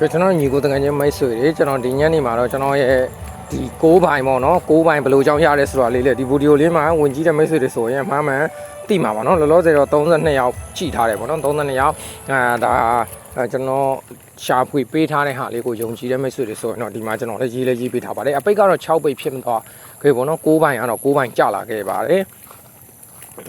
ကကျွန်တော်ညီကိုတကယ်ချင်းမိတ်ဆွေတွေကျွန်တော်ဒီညနေမှာတော့ကျွန်တော်ရဲ့ဒီ6ဘိုင်ပေါ့နော်6ဘိုင်ဘယ်လိုကြောင်းရလဲဆိုတာလေးလေဒီဗီဒီယိုလေးမှာဝင်ကြည့်တဲ့မိတ်ဆွေတွေဆိုရင်အမှန်မှန်သိမှာပါနော်လောလောဆယ်တော့32ယောက်ကြည့်ထားတယ်ပေါ့နော်32ယောက်အာဒါအဲကျွန်တော်ရှာဖွေပေးထားတဲ့ဟာလေးကိုယုံကြည်တဲ့မိတ်ဆွေတွေဆိုရင်တော့ဒီမှာကျွန်တော်လည်းရေးလေးရေးပေးထားပါတယ်အပိတ်ကတော့6ပိတ်ဖြစ်မသွားခဲ့ပေါ့နော်6ဘိုင်ကတော့6ဘိုင်ကျလာခဲ့ပါတယ်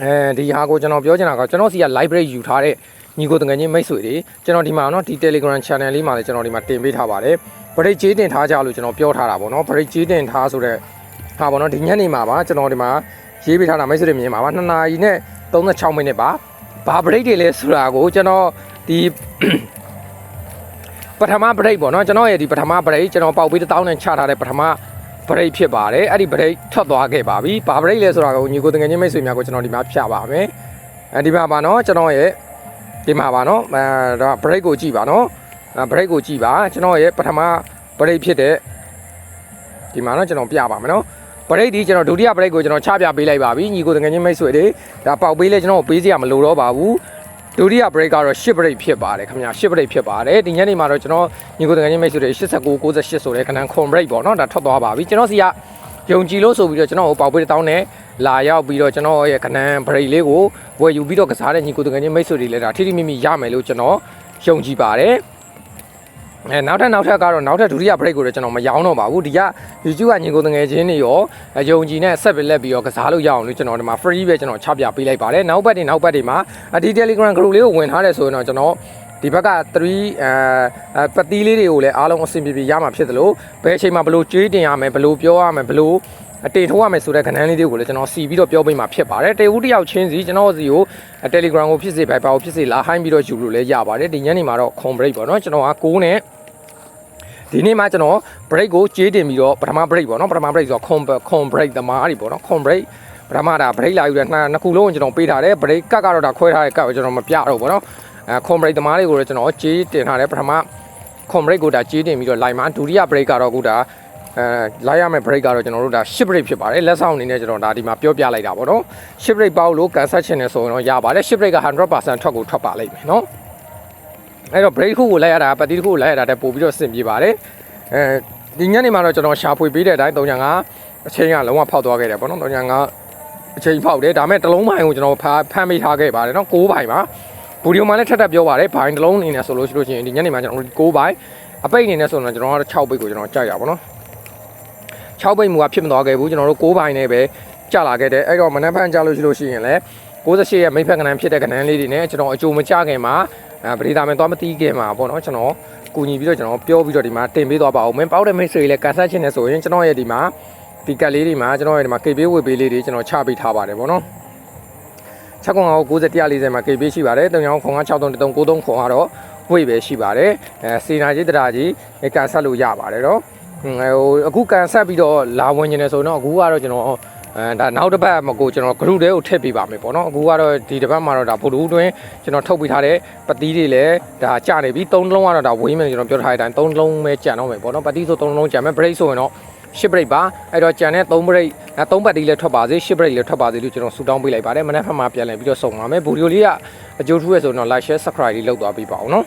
အဲဒီဟာကိုကျွန်တော်ပြောချင်တာကကျွန်တော်စီက library ယူထားတဲ့ ညီကိုတငယ်ချင်းမိတ်ဆွေတွေကျွန်တော်ဒီမှာနော်ဒီ Telegram channel လေးမှာလည်းကျွန်တော်ဒီမှာတင်ပေးထားပါတယ်ဗရိတ်ကြေးတင်ထားကြလို့ကျွန်တော်ပြောထားတာပေါ့နော်ဗရိတ်ကြေးတင်ထားဆိုတဲ့ဟာပေါ့နော်ဒီညနေမှာပါကျွန်တော်ဒီမှာရေးပေးထားတာမိတ်ဆွေတွေမြင်ပါပါ2နာရီနဲ့36မိနစ်ပါဘာဗရိတ်တွေလဲဆိုတာကိုကျွန်တော်ဒီပထမဗရိတ်ပေါ့နော်ကျွန်တော်ရဲ့ဒီပထမဗရိတ်ကျွန်တော်ပေါက်ပြီးတစ်တောင်းနဲ့ချထားတဲ့ပထမဗရိတ်ဖြစ်ပါတယ်အဲ့ဒီဗရိတ်ထွက်သွားခဲ့ပါပြီဘာဗရိတ်လဲဆိုတာကိုညီကိုတငယ်ချင်းမိတ်ဆွေများကိုကျွန်တော်ဒီမှာဖြပါမယ်အဲဒီမှာပါနော်ကျွန်တော်ရဲ့ ဒီမှာပါနော်အဲဒါဗရိတ်ကိုကြည့်ပါနော်အဲဗရိတ်ကိုကြည့်ပါကျွန်တော်ရဲ့ပထမဗရိတ်ဖြစ်တဲ့ဒီမှာနော်ကျွန်တော်ပြပါမယ်နော်ဗရိတ်ဒီကျွန်တော်ဒုတိယဗရိတ်ကိုကျွန်တော်ချပြပေးလိုက်ပါပြီညီကိုတငယ်ချင်းမိတ်ဆွေတွေဒါပေါက်ပေးလဲကျွန်တော်ပေးစရာမလိုတော့ပါဘူးဒုတိယ break ကတော့10 break ဖြစ်ပါတယ်ခင်ဗျာ10 break ဖြစ်ပါတယ်ဒီညနေမှာတော့ကျွန်တော်ညီကိုတကယ်ချင်းမိတ်ဆွေတွေ89 98ဆိုတဲ့ခဏခွန် break ပေါ့နော်ဒါထွက်သွားပါပြီကျွန်တော်စီက ယုံကြည်လို့ဆိုပြီးတော့ကျွန်တော်ကိုပေါက်ပေးတောင်းနဲ့လာရောက်ပြီးတော့ကျွန်တော်ရဲ့ခဏ break လေးကိုဝယ်ယူပြီးတော့ကစားတဲ့ညီကိုတကယ်ချင်းမိတ်ဆွေတွေလည်းဒါထိထိမိမိရမယ်လို့ကျွန်တော်ယုံကြည်ပါတယ်အဲနောက်ထပ်နောက်ထပ်ကတော့နောက်ထပ်ဒုတိယ break ကိုတော့ကျွန်တော်မရောင်းတော့ပါဘူးဒီက YouTube ကညီကိုတငယ်ချင်းတွေရောယုံကြည်နဲ့ဆက်ပြီးလက်ပြီးတော့ကစားလို့ရအောင်လို့ကျွန်တော်ဒီမှာ free ပဲကျွန်တော်ချပြပေးလိုက်ပါတယ်နောက်ဘက်တွေနောက်ဘက်တွေမှာဒီ Telegram group လေးကိုဝင်ထားတယ်ဆိုရင်တော့ကျွန်တော် ဒီဘက်က3အဲပတိလေးတွေကိုလည်းအားလုံးအဆင်ပြေပြေရမှာဖြစ်တယ်လို့ဘယ်အချိန်မှာဘလို့ကြွေးတင်ရမယ်ဘလို့ပြောရမယ်ဘလို့အတင်ထိုးရမယ်ဆိုတဲ့ခဏန်းလေးတွေကိုလည်းကျွန်တော်စီပြီးတော့ပြောပေးမှာဖြစ်ပါတယ်တေဦးတယောက်ချင်းစီကျွန်တော်စီကို Telegram ကိုဖြစ်စေ Viber ကိုဖြစ်စေလာဟိုင်းပြီးတော့ယူလို့လည်းရပါတယ်ဒီညနေမှာတော့ com break ပေါ့နော်ကျွန်တော်က6နဲ့ဒီနေ့မှကျွန်တော် break ကိုကြေးတင်ပြီးတော့ပထမ break ပေါ့နော်ပထမ break ဆိုတော့ com com break သမားတွေပေါ့နော် com break ပထမဒါ break လာယူတဲ့နှစ်နှစ်ခုလုံးကိုကျွန်တော်ပေးထားတယ် break ကတ်ကတော့ဒါခွဲထားတဲ့ကတ်ကိုကျွန်တော်မပြတော့ဘူးပေါ့နော် အဲ com break သမားတွေကိုလည်းကျွန်တော်ကြေးတင်ထားတယ်ပထမ com break ကိုဒါကြေးတင်ပြီးတော့ line မှာဒုတိယ break ကတော့ခုဒါအဲလိုက်ရမယ့် break ကတော့ကျွန်တော်တို့ဒါ10 break ဖြစ်ပါတယ်လက်ဆောင်အနေနဲ့ကျွန်တော်ဒါဒီမှာပြောပြလိုက်တာပေါ့နော်10 break ပေါက်လို့ကန်ဆက်ချင်တယ်ဆိုရင်တော့ရပါတယ်10 break က100%ထွက်ကိုထွက်ပါလိမ့်မယ်နော်အဲ့တော့ break ခုကိုလိုက်ရတာပတ်တိတစ်ခုကိုလိုက်ရတာတက်ပို့ပြီးတော့ဆင်ပြေပါတယ်အဲဒီညနေမှာတော့ကျွန်တော်ရှာဖွေပေးတဲ့အတိုင်း305အချိန်ကလုံးဝဖောက်သွားခဲ့တယ်ပေါ့နော်305အချိန်ဖောက်တယ်ဒါမဲ့တစ်လုံးပိုင်းကိုကျွန်တော်ဖားဖမ်းမိထားခဲ့ပါတယ်နော်6ပိုင်းပါ ဗီဒီယိုမှာလည်းထပ်ထပ်ပြောပါတယ်ဘိုင်းတစ်လုံးအနေနဲ့ဆိုလို့ရှိလို့ရှိရင်ဒီညနေမှာကျွန်တော်6ပိုင်းအပိတ်အနေနဲ့ဆိုတော့ကျွန်တော်ကတော့6ပိတ်ကိုကျွန်တော်ကြိုက်ရပါတော့6ပိတ်မူကဖြစ်မသွားခဲ့ဘူးကျွန်တော်တို့6ပိုင်းနဲ့ပဲကြာလာခဲ့တယ်အဲ့တော့မနက်ဖြန်ကြာလို့ရှိလို့ရှိရင်လည်း68ရဲ့မိဖက်ကနန်းဖြစ်တဲ့ကနန်းလေးတွေနဲ့ကျွန်တော်အကြိုမကြခင်မှာအဲပရိဒါမင်သွားမတီးခင်မှာပေါ့နော်ကျွန်တော်ကူညီပြီးတော့ကျွန်တော်ပြောပြီးတော့ဒီမှာတင်ပေးသွားပါဦးမင်းပေါက်တဲ့မိတ်ဆွေလည်းကန်ဆက်ချင်နေဆိုရင်ကျွန်တော်ရဲ့ဒီမှာဒီကတ်လေးတွေမှာကျွန်တော်ရဲ့ဒီမှာကေပေးဝေပေးလေးတွေကျွန်တော်ချပေးထားပါတယ်ပေါ့နော် 6ကောင်90 140မှာကေပေးရှိပါတယ်3ကောင်ခွန်က6333 93ခွန်ကတော့ဝေပဲရှိပါတယ်အဲစီနာကြီးတရာကြီးကန်ဆက်လို့ရပါတယ်တော့ဟိုအခုကန်ဆက်ပြီးတော့လာဝင်နေတယ်ဆိုတော့အခုကတော့ကျွန်တော်အဲဒါနောက်တစ်ပတ်မကိုကျွန်တော် group တွေကိုထည့်ပေးပါမယ်ပေါ့နော်အခုကတော့ဒီတစ်ပတ်မှာတော့ဒါဖိုတိုအတွင်းကျွန်တော်ထုတ်ပေးထားတဲ့ပတိတွေလည်းဒါကြနေပြီ၃လုံးကတော့ဒါဝေးမယ်ကျွန်တော်ပြောထားတဲ့အတိုင်း၃လုံးပဲကြံတော့မယ်ပေါ့နော်ပတိဆို၃လုံးကြံမယ် break ဆိုရင်တော့ 10 break ပါအဲ့တော့ကြံတဲ့3 break အဲ3ပတ်တီးလည်းထွက်ပါစေ10 break လည်းထွက်ပါစေလို့ကျွန်တော်ဆူတောင်းပေးလိုက်ပါတယ်မနေ့ဖက်မှာပြန်လည်ပြီးတော့စုံပါမယ်ဗီဒီယိုလေးကအကျိုးထူးရဆိုတော့ like share subscribe လေးလုပ်သွားပေးပါအောင်နော်